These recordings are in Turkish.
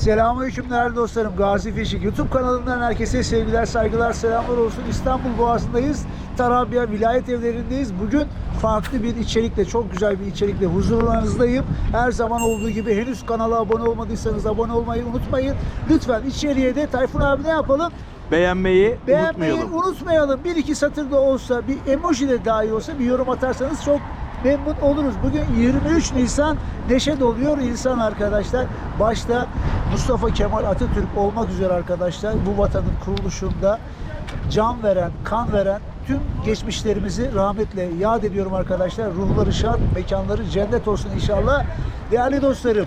Selamünaleyküm değerli dostlarım. Gazi Fişik YouTube kanalından herkese sevgiler, saygılar, selamlar olsun. İstanbul Boğazı'ndayız. Tarabya Vilayet Evleri'ndeyiz. Bugün farklı bir içerikle, çok güzel bir içerikle huzurlarınızdayım. Her zaman olduğu gibi henüz kanala abone olmadıysanız abone olmayı unutmayın. Lütfen içeriye de Tayfun abi ne yapalım? Beğenmeyi, Beğenmeyi unutmayalım. unutmayalım. Bir iki satır da olsa, bir emoji de dahi olsa bir yorum atarsanız çok memnun oluruz. Bugün 23 Nisan neşe doluyor insan arkadaşlar. Başta Mustafa Kemal Atatürk olmak üzere arkadaşlar bu vatanın kuruluşunda can veren, kan veren tüm geçmişlerimizi rahmetle yad ediyorum arkadaşlar. Ruhları şad, mekanları cennet olsun inşallah. Değerli dostlarım,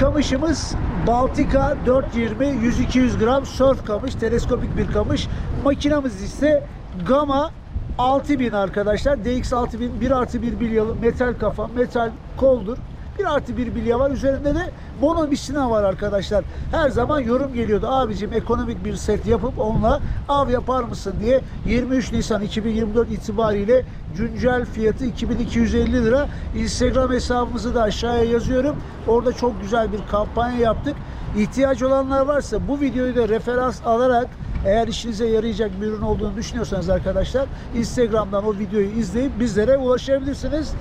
Kamışımız Baltika 420 100-200 gram surf kamış, teleskopik bir kamış. Makinamız ise Gamma 6000 arkadaşlar. DX6000 1 artı 1 bilyalı metal kafa, metal koldur. 1 artı 1 bilya var. Üzerinde de mono misina var arkadaşlar. Her zaman yorum geliyordu. Abicim ekonomik bir set yapıp onunla av yapar mısın diye 23 Nisan 2024 itibariyle güncel fiyatı 2250 lira. Instagram hesabımızı da aşağıya yazıyorum. Orada çok güzel bir kampanya yaptık. İhtiyaç olanlar varsa bu videoyu da referans alarak eğer işinize yarayacak bir ürün olduğunu düşünüyorsanız arkadaşlar Instagram'dan o videoyu izleyip bizlere ulaşabilirsiniz.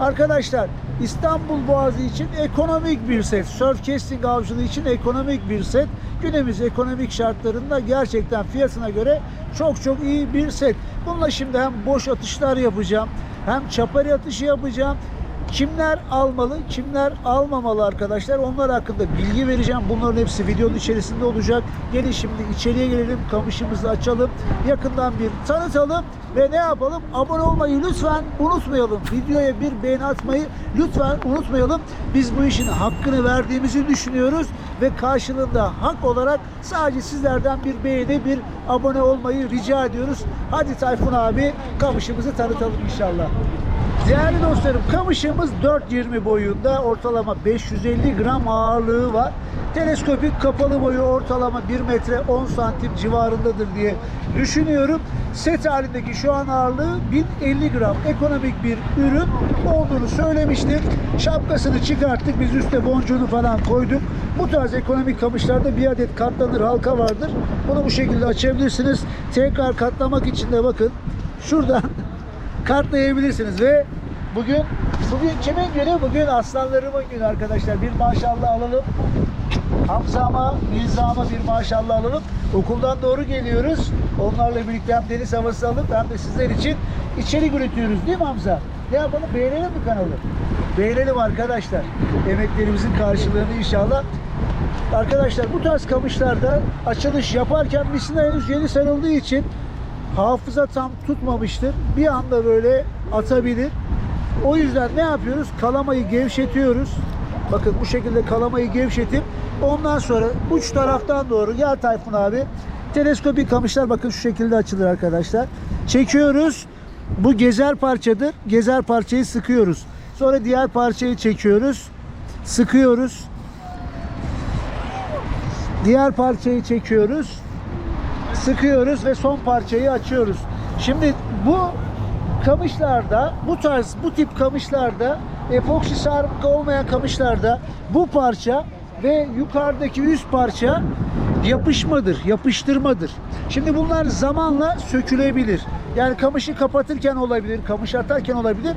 Arkadaşlar İstanbul Boğazı için ekonomik bir set. Surf casting avcılığı için ekonomik bir set. Günümüz ekonomik şartlarında gerçekten fiyatına göre çok çok iyi bir set. Bununla şimdi hem boş atışlar yapacağım hem çapari atışı yapacağım. Kimler almalı, kimler almamalı arkadaşlar onlar hakkında bilgi vereceğim. Bunların hepsi videonun içerisinde olacak. Gelin şimdi içeriye gelelim, kamışımızı açalım. Yakından bir tanıtalım ve ne yapalım? Abone olmayı lütfen unutmayalım. Videoya bir beğeni atmayı lütfen unutmayalım. Biz bu işin hakkını verdiğimizi düşünüyoruz ve karşılığında hak olarak sadece sizlerden bir beğeni, bir abone olmayı rica ediyoruz. Hadi Tayfun abi kamışımızı tanıtalım inşallah. Değerli dostlarım kamışımız 4.20 boyunda ortalama 550 gram ağırlığı var. Teleskopik kapalı boyu ortalama 1 metre 10 santim civarındadır diye düşünüyorum. Set halindeki şu an ağırlığı 1050 gram ekonomik bir ürün olduğunu söylemiştim. Şapkasını çıkarttık biz üstte boncuğunu falan koyduk. Bu tarz ekonomik kamışlarda bir adet katlanır halka vardır. Bunu bu şekilde açabilirsiniz. Tekrar katlamak için de bakın şuradan kartlayabilirsiniz ve bugün bugün kimin günü? Bugün aslanlarımın günü arkadaşlar. Bir maşallah alalım. Hamza'ma, Mirza'ma bir maşallah alalım. Okuldan doğru geliyoruz. Onlarla birlikte hem deniz havası alıp hem de sizler için içerik üretiyoruz değil mi Hamza? Ne yapalım? Beğenelim mi kanalı? Beğenelim arkadaşlar. Emeklerimizin karşılığını inşallah. Arkadaşlar bu tarz kamışlarda açılış yaparken misina henüz yeni sarıldığı için hafıza tam tutmamıştır. Bir anda böyle atabilir. O yüzden ne yapıyoruz? Kalamayı gevşetiyoruz. Bakın bu şekilde kalamayı gevşetip ondan sonra uç taraftan doğru gel Tayfun abi. Teleskopik kamışlar bakın şu şekilde açılır arkadaşlar. Çekiyoruz. Bu gezer parçadır. Gezer parçayı sıkıyoruz. Sonra diğer parçayı çekiyoruz. Sıkıyoruz. Diğer parçayı çekiyoruz sıkıyoruz ve son parçayı açıyoruz. Şimdi bu kamışlarda, bu tarz, bu tip kamışlarda, epoksi sarımkı olmayan kamışlarda bu parça ve yukarıdaki üst parça yapışmadır, yapıştırmadır. Şimdi bunlar zamanla sökülebilir. Yani kamışı kapatırken olabilir, kamış atarken olabilir.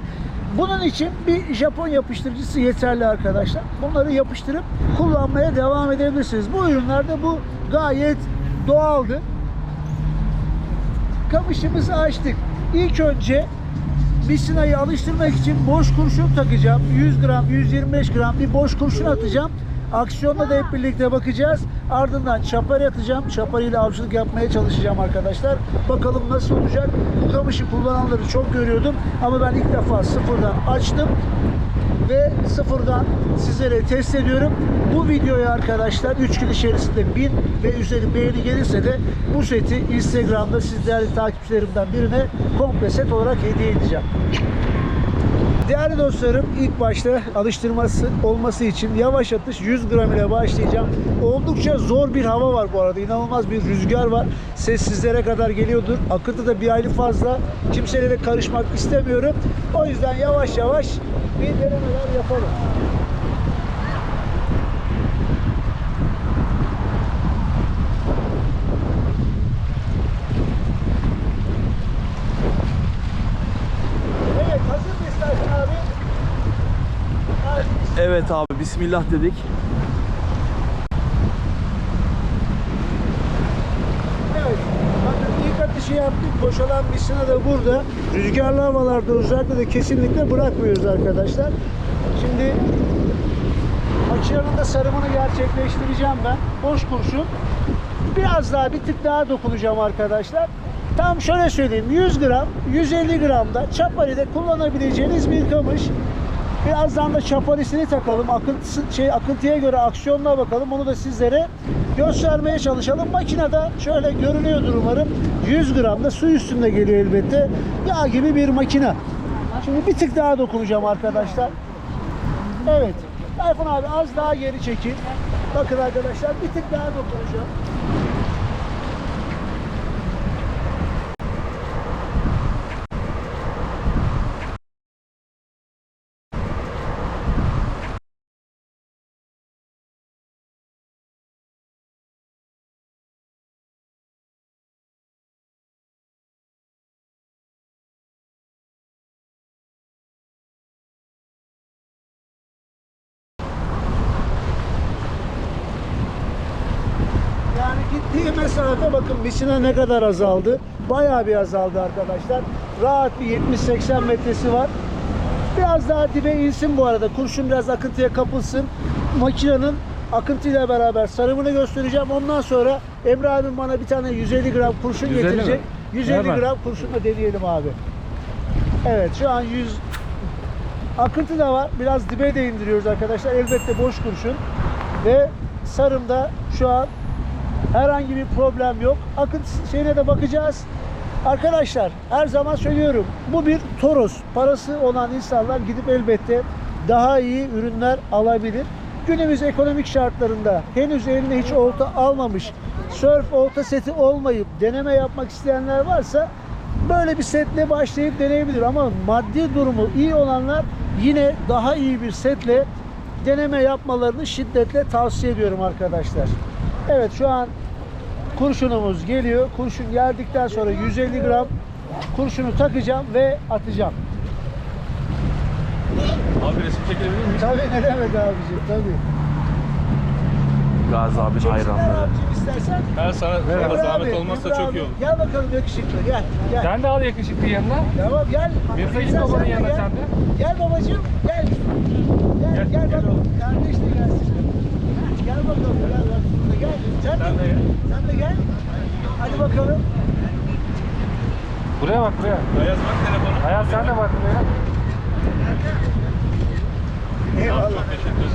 Bunun için bir Japon yapıştırıcısı yeterli arkadaşlar. Bunları yapıştırıp kullanmaya devam edebilirsiniz. Bu ürünlerde bu gayet doğaldı kamışımızı açtık. İlk önce misinayı alıştırmak için boş kurşun takacağım. 100 gram, 125 gram bir boş kurşun atacağım. Aksiyonla da hep birlikte bakacağız. Ardından çapar atacağım. Çapar ile avcılık yapmaya çalışacağım arkadaşlar. Bakalım nasıl olacak. Bu kamışı kullananları çok görüyordum. Ama ben ilk defa sıfırdan açtım ve sıfırdan sizlere test ediyorum. Bu videoya arkadaşlar 3 gün içerisinde 1000 ve üzeri beğeni gelirse de bu seti Instagram'da siz değerli takipçilerimden birine komple set olarak hediye edeceğim. Değerli dostlarım ilk başta alıştırması olması için yavaş atış 100 gram ile başlayacağım. Oldukça zor bir hava var bu arada. İnanılmaz bir rüzgar var. Ses sizlere kadar geliyordur. Akıntı da bir aylı fazla. Kimseyle de karışmak istemiyorum. O yüzden yavaş yavaş bir denemeler yapalım. Bismillah dedik. Evet. İlk atışı yaptık. Boşalan misina da burada. Rüzgarlı havalarda özellikle de kesinlikle bırakmıyoruz arkadaşlar. Şimdi makinenin de sarımını gerçekleştireceğim ben. Boş kurşun. Biraz daha bir tık daha dokunacağım arkadaşlar. Tam şöyle söyleyeyim. 100 gram, 150 gram da çaparide kullanabileceğiniz bir kamış. Birazdan da çaparisini takalım. Akıntısı, şey, akıntıya göre aksiyonuna bakalım. Onu da sizlere göstermeye çalışalım. Makinede şöyle görünüyordur umarım. 100 gram da su üstünde geliyor elbette. Yağ gibi bir makine. Şimdi bir tık daha dokunacağım arkadaşlar. Evet. Tayfun abi az daha geri çekin. Bakın arkadaşlar bir tık daha dokunacağım. Yani gittiği mesafe bakın misina ne kadar azaldı. Bayağı bir azaldı arkadaşlar. Rahat bir 70-80 metresi var. Biraz daha dibe insin bu arada. Kurşun biraz akıntıya kapılsın. Makinenin akıntıyla beraber sarımını göstereceğim. Ondan sonra Emre abim bana bir tane 150 gram kurşun 150 mi? getirecek. 150 Hemen. gram kurşunla deneyelim abi. Evet şu an 100 akıntı da var. Biraz dibe de indiriyoruz arkadaşlar. Elbette boş kurşun. Ve sarımda şu an herhangi bir problem yok. Akıntı şeyine de bakacağız. Arkadaşlar her zaman söylüyorum bu bir toros. Parası olan insanlar gidip elbette daha iyi ürünler alabilir. Günümüz ekonomik şartlarında henüz eline hiç olta almamış, surf olta seti olmayıp deneme yapmak isteyenler varsa böyle bir setle başlayıp deneyebilir ama maddi durumu iyi olanlar yine daha iyi bir setle deneme yapmalarını şiddetle tavsiye ediyorum arkadaşlar. Evet şu an kurşunumuz geliyor. Kurşun geldikten sonra 150 gram kurşunu takacağım ve atacağım. Abi resim çekilebilir miyiz? Tabii ne demek abiciğim tabii. Gazi Çeksinler hayranları. abicim istersen. Ben sana Emre sana zahmet abi, olmazsa çok abi, iyi olur. Gel bakalım yakışıklı gel. gel. Sen de al yakışıklı yanına. Tamam gel. Mirza git Sen babanın de yanına sen de. Gel babacığım gel. Gel gel, Gel, gel bakalım. Kardeş de gelsin. Gel bakalım gel bak burada gel. Sen, Sen de gel. Sen de gel. Hadi bakalım. Buraya bak buraya. Ayaz bak telefonu. Ayaz sen de bak buraya. Eyvallah.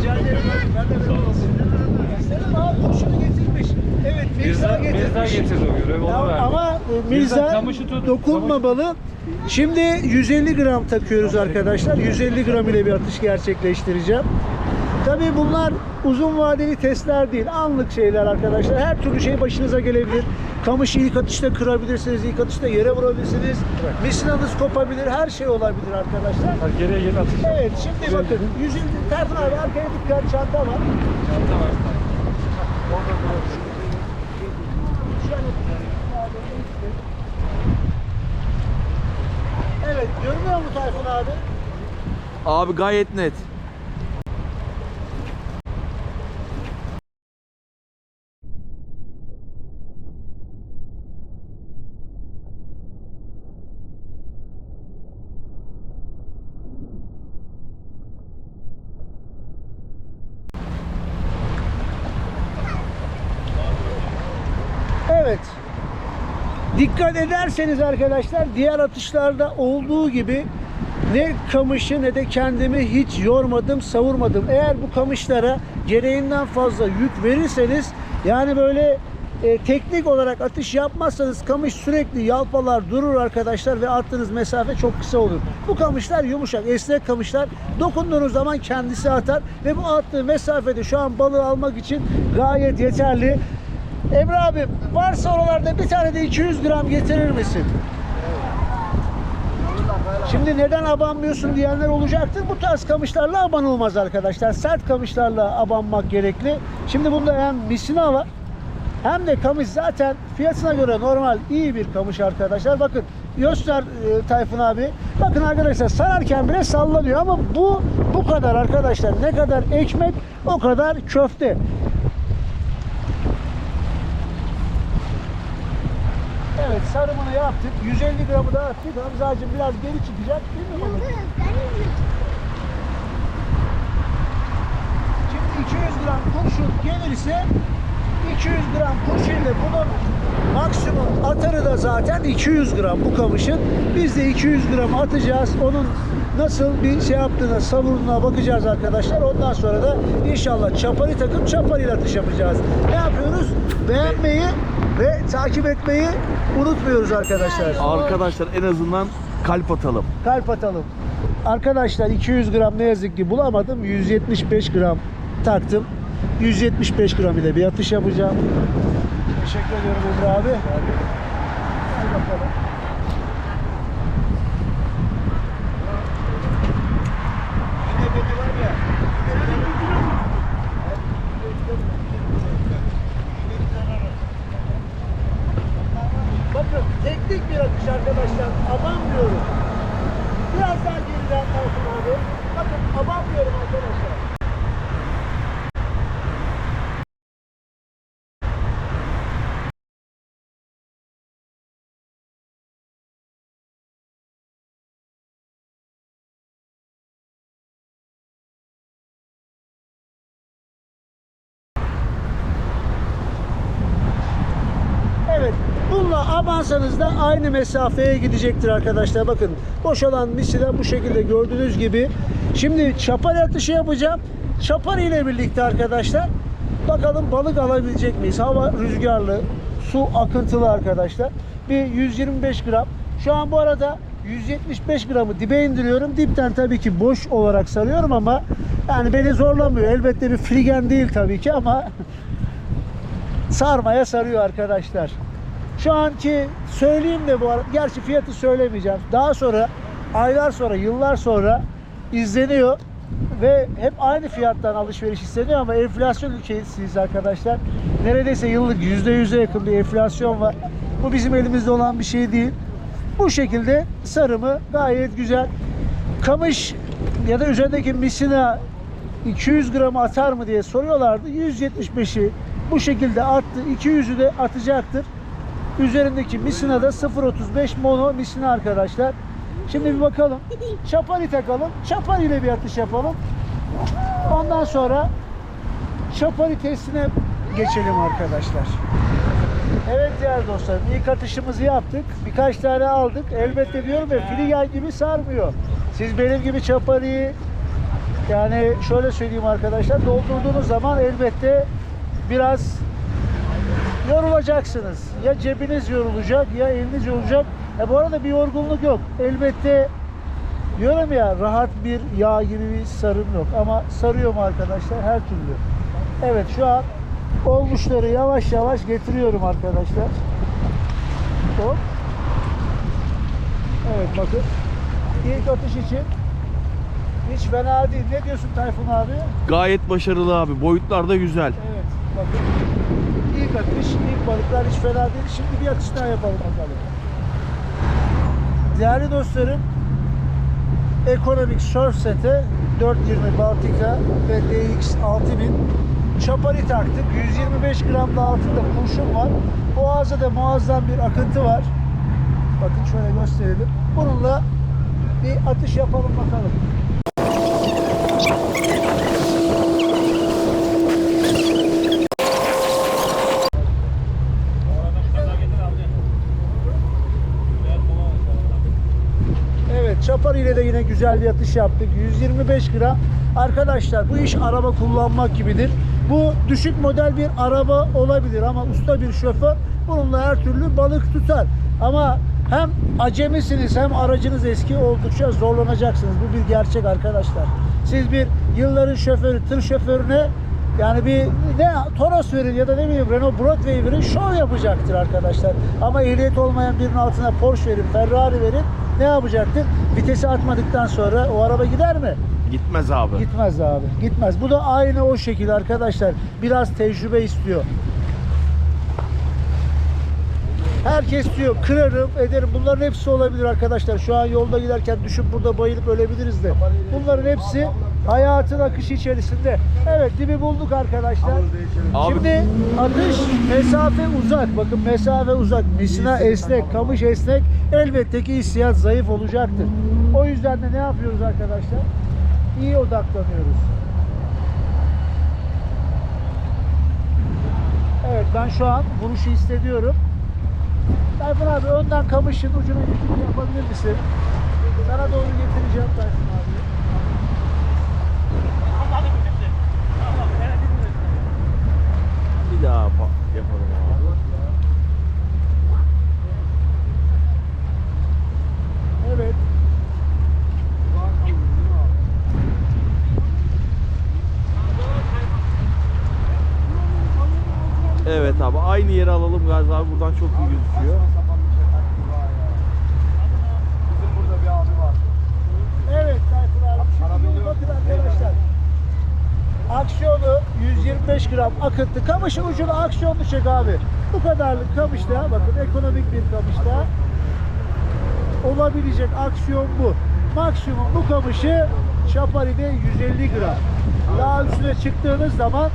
Rica ederim. Ben de memnun oldum. Abi getirmiş. Evet Mirza, Mirza, getirmiş. Mirza getirdi o görevi. Ya Onu verdi. ama e, Mirza, Mirza dokunmamalı. Şimdi 150 gram takıyoruz arkadaşlar. 150 gram ile bir atış gerçekleştireceğim. Tabii bunlar uzun vadeli testler değil. Anlık şeyler arkadaşlar. Her türlü şey başınıza gelebilir. Kamışı ilk atışta kırabilirsiniz. ilk atışta yere vurabilirsiniz. Misinanız kopabilir. Her şey olabilir arkadaşlar. Hadi geriye gel atış. Evet şimdi bakın 150 Tayfun abi arkaya dikkat çanta var. Çanta var. Evet görünüyor mu Tayfun abi? Abi gayet net. Evet. Dikkat ederseniz arkadaşlar diğer atışlarda olduğu gibi ne kamışı ne de kendimi hiç yormadım, savurmadım. Eğer bu kamışlara gereğinden fazla yük verirseniz yani böyle e, teknik olarak atış yapmazsanız kamış sürekli yalpalar durur arkadaşlar ve attığınız mesafe çok kısa olur. Bu kamışlar yumuşak, esnek kamışlar. Dokunduğunuz zaman kendisi atar ve bu attığı mesafede şu an balığı almak için gayet yeterli. Emre abim varsa oralarda bir tane de 200 gram getirir misin? Şimdi neden abanmıyorsun diyenler olacaktır. Bu tarz kamışlarla abanılmaz arkadaşlar. Sert kamışlarla abanmak gerekli. Şimdi bunda hem misina var hem de kamış zaten fiyatına göre normal iyi bir kamış arkadaşlar. Bakın göster e, Tayfun abi. Bakın arkadaşlar sararken bile sallanıyor ama bu bu kadar arkadaşlar. Ne kadar ekmek o kadar köfte. Evet sarımını yaptık. 150 gramı da attık. Hamzacığım biraz geri çıkacak değil mi balık? Şimdi 200 gram kurşun gelirse 200 gram kurşun ile bunun maksimum atarı da zaten 200 gram bu kamışın. Biz de 200 gram atacağız. Onun nasıl bir şey yaptığına, savurduğuna bakacağız arkadaşlar. Ondan sonra da inşallah çapari takıp çapariyle atış yapacağız. Ne yapıyoruz? Beğenmeyi ve takip etmeyi unutmuyoruz arkadaşlar. Arkadaşlar en azından kalp atalım. Kalp atalım. Arkadaşlar 200 gram ne yazık ki bulamadım. 175 gram taktım. 175 gram ile bir atış yapacağım. Teşekkür ediyorum Emre abi. Hadi bakalım. Yine beni var ya, Bakın teknik bir atış arkadaşlar. Abanmıyorum. Biraz daha geriden Tayfun abi. Bakın abanmıyorum arkadaşlar. Evet. Bununla abansanız da aynı mesafeye gidecektir arkadaşlar. Bakın boşalan misile bu şekilde gördüğünüz gibi. Şimdi çapar atışı yapacağım. Çapar ile birlikte arkadaşlar. Bakalım balık alabilecek miyiz? Hava rüzgarlı, su akıntılı arkadaşlar. Bir 125 gram. Şu an bu arada 175 gramı dibe indiriyorum. Dipten tabii ki boş olarak sarıyorum ama yani beni zorlamıyor. Elbette bir frigen değil tabii ki ama sarmaya sarıyor arkadaşlar. Şu anki söyleyeyim de bu arada, gerçi fiyatı söylemeyeceğim. Daha sonra, aylar sonra, yıllar sonra izleniyor ve hep aynı fiyattan alışveriş isteniyor ama enflasyon ülkesiyiz arkadaşlar. Neredeyse yıllık %100'e yakın bir enflasyon var. Bu bizim elimizde olan bir şey değil. Bu şekilde sarımı gayet güzel. Kamış ya da üzerindeki misina 200 gram atar mı diye soruyorlardı. 175'i bu şekilde attı. 200'ü de atacaktır. Üzerindeki misina da 0.35 mono misina arkadaşlar. Şimdi bir bakalım. Çapari takalım. Çapari ile bir atış yapalım. Ondan sonra çapari testine geçelim arkadaşlar. Evet değerli dostlarım ilk atışımızı yaptık. Birkaç tane aldık. Elbette diyorum ya filigen gibi sarmıyor. Siz benim gibi çapariyi yani şöyle söyleyeyim arkadaşlar doldurduğunuz zaman elbette biraz yorulacaksınız. Ya cebiniz yorulacak ya eliniz yorulacak. E bu arada bir yorgunluk yok. Elbette diyorum ya rahat bir yağ gibi bir sarım yok. Ama sarıyor mu arkadaşlar? Her türlü. Evet şu an olmuşları yavaş yavaş getiriyorum arkadaşlar. Hop. Evet bakın. İlk atış için hiç fena değil. Ne diyorsun Tayfun abi? Gayet başarılı abi. Boyutlar da güzel. Evet bakın. Atış, ilk balıklar hiç fena değil. Şimdi bir atış daha yapalım bakalım. Değerli dostlarım, ekonomik surf sete 420 Baltika ve DX 6000 çapari taktık. 125 gram da altında kurşun var. Boğazda da muazzam bir akıntı var. Bakın şöyle gösterelim. Bununla bir atış yapalım bakalım. Evet çapar ile de yine güzel bir atış yaptık. 125 gram. Arkadaşlar bu iş araba kullanmak gibidir. Bu düşük model bir araba olabilir ama usta bir şoför bununla her türlü balık tutar. Ama hem acemisiniz hem aracınız eski oldukça zorlanacaksınız. Bu bir gerçek arkadaşlar. Siz bir yılların şoförü, tır şoförüne yani bir ne Toros verin ya da ne bileyim Renault Broadway verin şov yapacaktır arkadaşlar. Ama ehliyet olmayan birinin altına Porsche verin, Ferrari verin ne yapacaktır? Vitesi atmadıktan sonra o araba gider mi? Gitmez abi. Gitmez abi. Gitmez. Bu da aynı o şekilde arkadaşlar. Biraz tecrübe istiyor. Herkes diyor kırarım, ederim. Bunların hepsi olabilir arkadaşlar. Şu an yolda giderken düşüp burada bayılıp ölebiliriz de. Bunların hepsi hayatın akışı içerisinde. Evet dibi bulduk arkadaşlar. Abi- Şimdi atış mesafe uzak. Bakın mesafe uzak. Misina esnek, kamış esnek. Elbette ki hissiyat zayıf olacaktır. O yüzden de ne yapıyoruz arkadaşlar? İyi odaklanıyoruz. Evet ben şu an vuruşu hissediyorum. Tayfun abi önden kamışın ucuna getirip yapabilir misin? Sana doğru getireceğim Tayfun abi. Daha pa- yapalım abi. Evet. Evet abi aynı yere alalım Gazi abi buradan çok iyi gözüküyor. Bizim burada bir abi var. Evet Tayfun abi. Şimdi bakın arkadaşlar. Aksiyonu 125 gram akıttı. Kamışın ucuna aksiyonlu çek abi. Bu kadarlık kamışta bakın ekonomik bir kamışta olabilecek aksiyon bu. Maksimum bu kamışı Şapari'de 150 gram. Daha üstüne çıktığınız zaman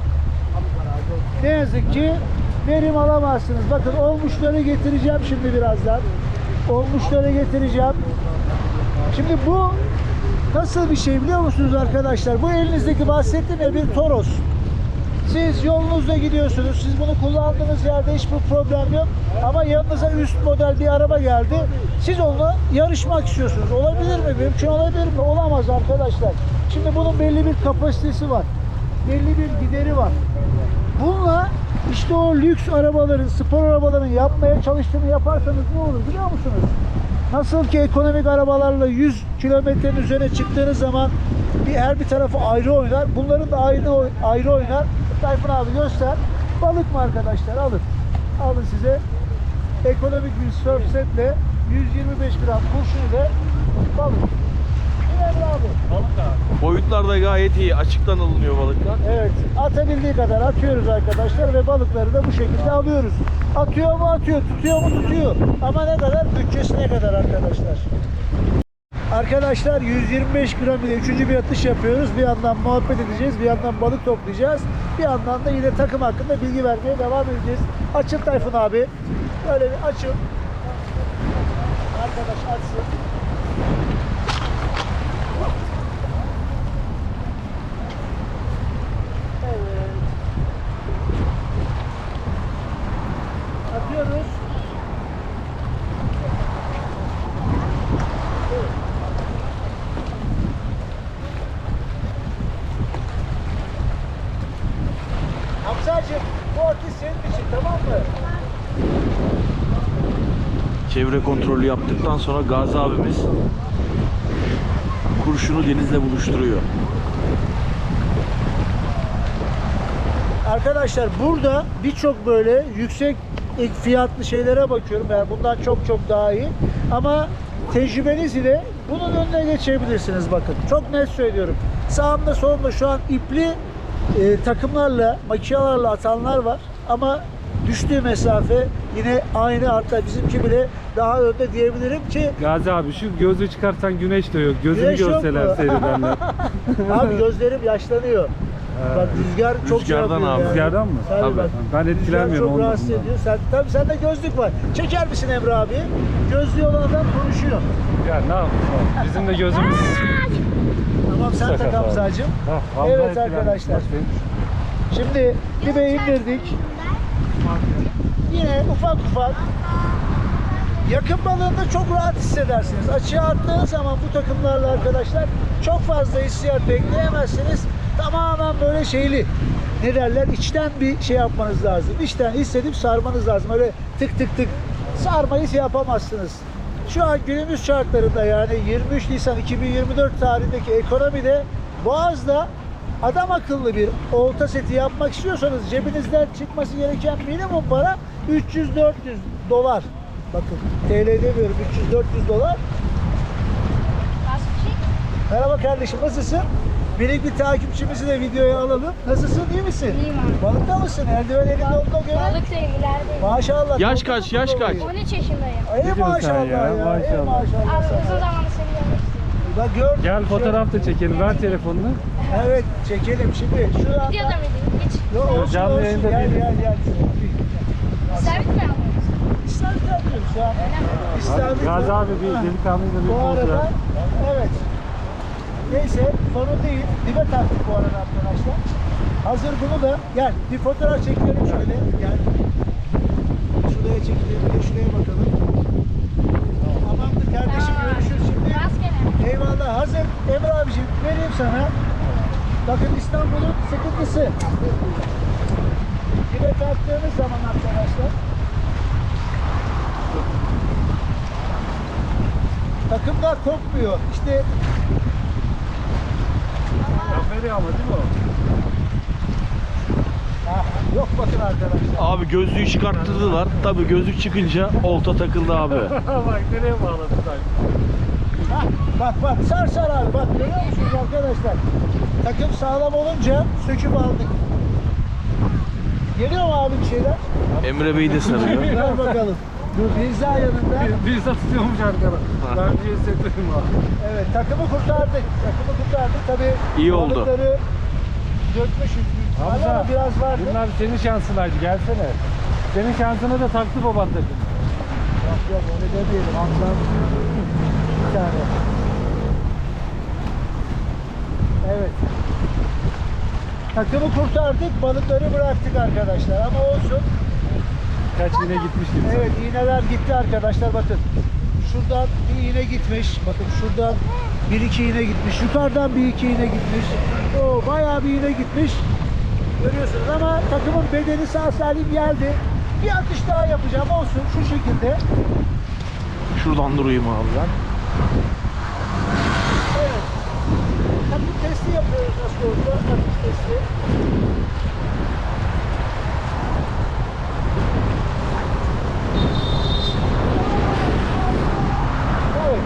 ne yazık ki verim alamazsınız. Bakın olmuşları getireceğim şimdi birazdan. Olmuşları getireceğim. Şimdi bu nasıl bir şey biliyor musunuz arkadaşlar? Bu elinizdeki bahsettiğim bir Toros. Siz yolunuzda gidiyorsunuz. Siz bunu kullandığınız yerde hiçbir problem yok. Ama yanınıza üst model bir araba geldi. Siz onunla yarışmak istiyorsunuz. Olabilir mi? Mümkün olabilir mi? Olamaz arkadaşlar. Şimdi bunun belli bir kapasitesi var. Belli bir gideri var. Bununla işte o lüks arabaların, spor arabaların yapmaya çalıştığını yaparsanız ne olur biliyor musunuz? Nasıl ki ekonomik arabalarla 100 kilometrenin üzerine çıktığınız zaman bir her bir tarafı ayrı oynar. Bunların da ayrı ayrı oynar. Tayfun abi göster. Balık mı arkadaşlar? Alın. Alın size. Ekonomik bir surf setle 125 gram kurşun ile balık. Evet abi. Gayet iyi. Açıktan alınıyor balıklar. Evet, atabildiği kadar atıyoruz arkadaşlar ve balıkları da bu şekilde alıyoruz. Atıyor mu atıyor, tutuyor mu tutuyor. Ama ne kadar? Bütçesine kadar arkadaşlar. Arkadaşlar 125 gram ile üçüncü bir atış yapıyoruz. Bir yandan muhabbet edeceğiz, bir yandan balık toplayacağız. Bir yandan da yine takım hakkında bilgi vermeye devam edeceğiz. Açın Tayfun abi. Böyle bir açın. Arkadaş açsın. Evet. Atıyoruz. Evet. Hamzacığım bu atış senin için tamam mı? Çevre kontrolü yaptıktan sonra Gazi abimiz kurşunu denizle buluşturuyor. Arkadaşlar burada birçok böyle yüksek fiyatlı şeylere bakıyorum. Yani bundan çok çok daha iyi. Ama tecrübeniz ile bunun önüne geçebilirsiniz bakın. Çok net söylüyorum. Sağımda solumda şu an ipli e, takımlarla, makinelerle atanlar var. Ama düştüğü mesafe yine aynı hatta bizimki bile daha önde diyebilirim ki Gazi abi şu gözü çıkartan güneş de yok. Gözünü Güneş görseler seyredenler. abi gözlerim yaşlanıyor. Bak rüzgar çok şey Rüzgardan yapıyor abi. yani. Rüzgardan mı? Tabii Tabii. bak. Ben Rüzgar etkilenmiyorum çok ondan. rahatsız ediyor. Sen, tabii sende gözlük var. Çeker misin Emre abi? Gözlüğü olan adam konuşuyor. Ya ne yapalım? Bizim de gözümüz... Tamam sen tak. Hamzacığım. Evet arkadaşlar. Şimdi dibe indirdik. Yine ufak ufak yakın balığında çok rahat hissedersiniz. Açığa attığınız zaman bu takımlarla arkadaşlar çok fazla hissiyat bekleyemezsiniz. Tamamen böyle şeyli. Ne derler? İçten bir şey yapmanız lazım. İçten hissedip sarmanız lazım. Öyle tık tık tık sarmayı şey yapamazsınız. Şu an günümüz şartlarında yani 23 Nisan 2024 tarihindeki ekonomide Boğaz'da adam akıllı bir olta seti yapmak istiyorsanız cebinizden çıkması gereken minimum para 300-400 dolar. Bakın TL demiyorum 300-400 dolar. Merhaba kardeşim nasılsın? Minik bir takipçimizi de videoya alalım. Nasılsın iyi misin? İyiyim abi. Balıkta mısın? Eldiven elinde olduğuna göre. Balıktayım ilerideyim. Maşallah. Yaş kaç, yaş kaç? olayım. 13 yaşındayım. Ey maşallah ya. ya, Ey maşallah. maşallah Abi uzun zamandır. Bak gör. Gel fotoğraf da çekelim. Ver telefonunu. Evet çekelim şimdi. Şu anda. Videoda mıydın? Hiç. Yo, olsun, Canlı olsun. yayında gel, değil. gel gel Servis mi aldınız? İstavrit yapıyoruz şu an. İstavrit Gazi abi bir Ha. delikanlıyla bir Bu arada fotoğraf. evet. Neyse sorun değil. Dibe taktık bu arada arkadaşlar. Hazır bunu da gel bir fotoğraf çekelim şöyle. Gel. Şuraya çekelim. Bir de şuraya bakalım. Tamamdır kardeşim Tamam. Eyvallah. Hazır. Emre abiciğim vereyim sana. Bakın İstanbul'un sıkıntısı. Dibe taktığınız zaman arkadaşlar takımlar kopmuyor. İşte Kaferi ama değil mi o? ah, yok bakın arkadaşlar. Abi gözlüğü çıkarttırdılar. Tabii gözlük çıkınca olta takıldı abi. Bak nereye bağladı sanki. Bak bak sar sar abi bak görüyor musunuz arkadaşlar? Takım sağlam olunca söküp aldık. Geliyor mu abi bir şeyler? Emre Bey de sarıyor. Ver bakalım. Dur Mirza yanında. Bir satıyormuş arkada. Ben bir hissettim abi. Evet takımı kurtardık. Takımı kurtardık. Tabii İyi oldu. dökmüşüz. Hamza Ama biraz vardı. bunlar senin şansınaydı gelsene. Senin şansına da taktı baban takım. Yok yok öyle demeyelim. Hamza bir tane. Evet. Takımı kurtardık, balıkları bıraktık arkadaşlar ama olsun. Kaç yine gitmiş gibi. Evet iğneler gitti arkadaşlar bakın. Şuradan bir iğne gitmiş. Bakın şuradan bir iki iğne gitmiş. Yukarıdan bir iki iğne gitmiş. O bayağı bir iğne gitmiş. Görüyorsunuz ama takımın bedeni sağ salim geldi. Bir atış daha yapacağım olsun şu şekilde. Şuradan durayım abi ben. Evet. Takım Evet.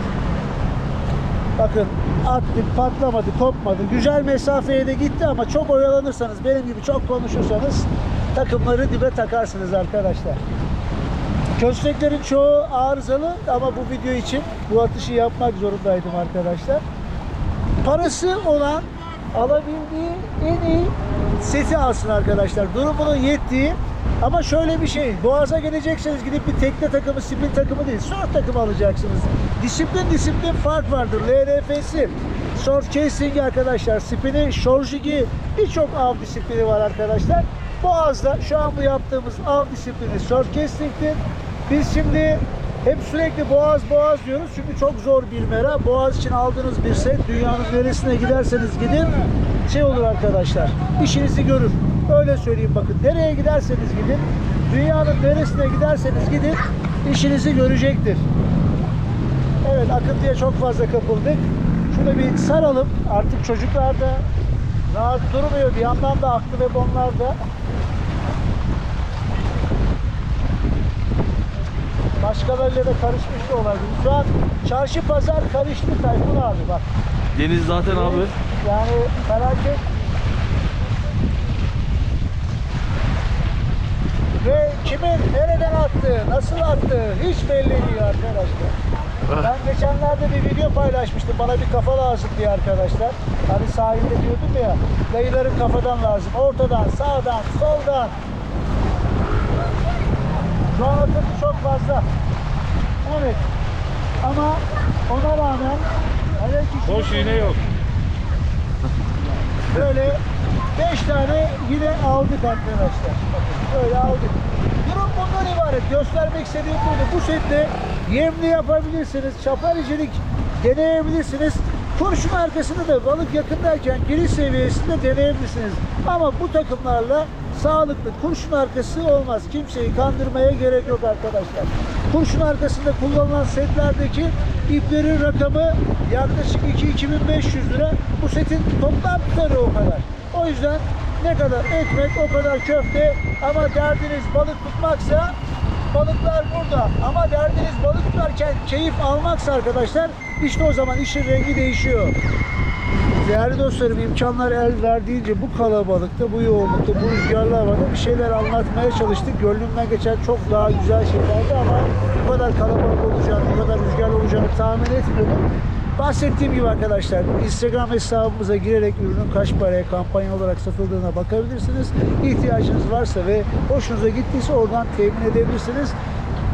Bakın attık patlamadı kopmadı güzel mesafeye de gitti ama çok oyalanırsanız benim gibi çok konuşursanız takımları dibe takarsınız arkadaşlar. Kösteklerin çoğu arızalı ama bu video için bu atışı yapmak zorundaydım arkadaşlar. Parası olan alabildiği en iyi seti alsın arkadaşlar. Durumunun yettiği ama şöyle bir şey. Boğaza gelecekseniz gidip bir tekne takımı, spin takımı değil. Surf takımı alacaksınız. Disiplin disiplin fark vardır. LRF'si, surf casing arkadaşlar, spini, shorjigi birçok av disiplini var arkadaşlar. Boğaz'da şu an bu yaptığımız av disiplini surf casing'tir. Biz şimdi hep sürekli boğaz boğaz diyoruz çünkü çok zor bir mera. Boğaz için aldığınız bir set dünyanın neresine giderseniz gidin şey olur arkadaşlar. işinizi görür. Öyle söyleyeyim bakın. Nereye giderseniz gidin. Dünyanın neresine giderseniz gidin işinizi görecektir. Evet akıntıya çok fazla kapıldık. Şunu bir saralım. Artık çocuklar da rahat durmuyor. Bir yandan da aklı ve bonlarda. Başkalarıyla da karışmış da olabilir. Şu an çarşı pazar karıştı Tayfun abi bak. Deniz zaten abi. Yani felaket. Ve kimin nereden attığı, nasıl attığı hiç belli değil arkadaşlar. Ben geçenlerde bir video paylaşmıştım. Bana bir kafa lazım diye arkadaşlar. Hani sahilde diyordum ya. Dayıların kafadan lazım. Ortadan, sağdan, soldan. Şu an akıntı çok fazla. Evet. Ama ona rağmen Boş iğne yok. Böyle 5 tane yine aldık arkadaşlar. Bakın böyle aldık. Durum bundan ibaret. Göstermek istediğim buydu. Bu sette yemli yapabilirsiniz. Çaparicilik deneyebilirsiniz. Kurşun arkasında da balık yakındayken giriş seviyesinde deneyebilirsiniz. Ama bu takımlarla sağlıklı kurşun arkası olmaz. Kimseyi kandırmaya gerek yok arkadaşlar. Kurşun arkasında kullanılan setlerdeki iplerin rakamı yaklaşık 2-2500 lira. Bu setin toplam tutarı o kadar. O yüzden ne kadar ekmek o kadar köfte ama derdiniz balık tutmaksa balıklar burada. Ama derdiniz balık tutarken keyif almaksa arkadaşlar işte o zaman işin rengi değişiyor. Değerli dostlarım imkanlar el verdiğince bu kalabalıkta, bu yoğunlukta, bu rüzgarlı havada bir şeyler anlatmaya çalıştık. Gönlümden geçen çok daha güzel şeylerdi ama bu kadar kalabalık olacağını, bu kadar rüzgarlı olacağını tahmin etmiyordum. Bahsettiğim gibi arkadaşlar Instagram hesabımıza girerek ürünün kaç paraya kampanya olarak satıldığına bakabilirsiniz. İhtiyacınız varsa ve hoşunuza gittiyse oradan temin edebilirsiniz.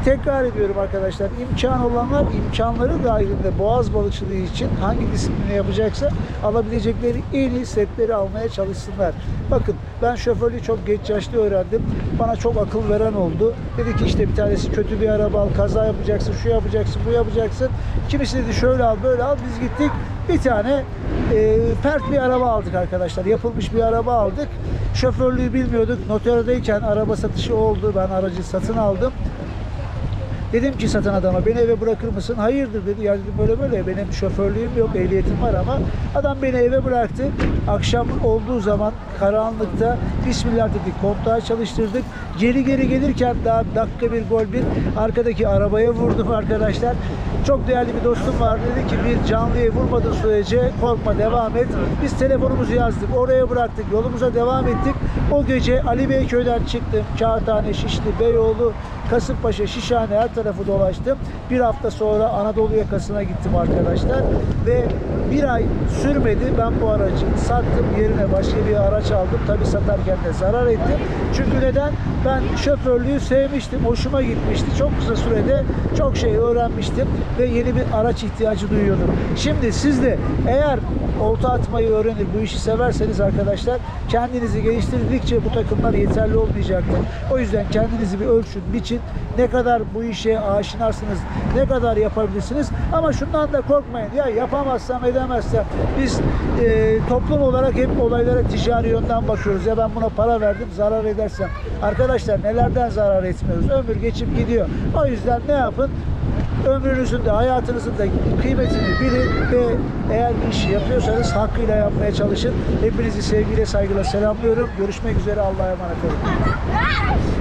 Tekrar ediyorum arkadaşlar imkan olanlar imkanları dahilinde boğaz balıkçılığı için hangi disiplini yapacaksa alabilecekleri en iyi setleri almaya çalışsınlar. Bakın ben şoförlüğü çok geç yaşta öğrendim. Bana çok akıl veren oldu. Dedi ki işte bir tanesi kötü bir araba al, kaza yapacaksın, şu yapacaksın, bu yapacaksın. Kimisi dedi şöyle al, böyle al. Biz gittik bir tane e, pert bir araba aldık arkadaşlar. Yapılmış bir araba aldık. Şoförlüğü bilmiyorduk. Noterdeyken araba satışı oldu. Ben aracı satın aldım. Dedim ki satan adama beni eve bırakır mısın? Hayırdır dedi. Ya dedim böyle böyle benim şoförlüğüm yok, ehliyetim var ama adam beni eve bıraktı. Akşam olduğu zaman karanlıkta Bismillah dedik kontağı çalıştırdık. Geri geri gelirken daha dakika bir gol bir arkadaki arabaya vurdum arkadaşlar. Çok değerli bir dostum var dedi ki bir canlıya vurmadığın sürece korkma devam et. Biz telefonumuzu yazdık oraya bıraktık yolumuza devam ettik. O gece Ali Beyköy'den çıktım. Kağıthane, Şişli, Beyoğlu, Kasımpaşa, Şişhane her tarafı dolaştım. Bir hafta sonra Anadolu yakasına gittim arkadaşlar. Ve bir ay sürmedi ben bu aracı sattım yerine başka bir araç aldım. Tabi satarken de zarar ettim. Çünkü neden? Ben şoförlüğü sevmiştim. Hoşuma gitmişti. Çok kısa sürede çok şey öğrenmiştim. Ve yeni bir araç ihtiyacı duyuyordum. Şimdi siz de eğer olta atmayı öğrenir, bu işi severseniz arkadaşlar kendinizi geliştirdikçe bu takımlar yeterli olmayacaktır. O yüzden kendinizi bir ölçün, biçin. Ne kadar bu işe aşinarsınız, ne kadar yapabilirsiniz. Ama şundan da korkmayın. Ya yapamazsam, edemezsem. Biz e, toplum olarak hep olaylara ticari yönden bakıyoruz. Ya ben buna para verdim, zarar edersem. Arkadaşlar nelerden zarar etmiyoruz? Ömür geçip gidiyor. O yüzden ne yapın? Ömrünüzün de hayatınızın da kıymetini bilin ve eğer bir iş yapıyorsanız hakkıyla yapmaya çalışın. Hepinizi sevgiyle saygıyla selamlıyorum. Görüşmek üzere Allah'a emanet olun.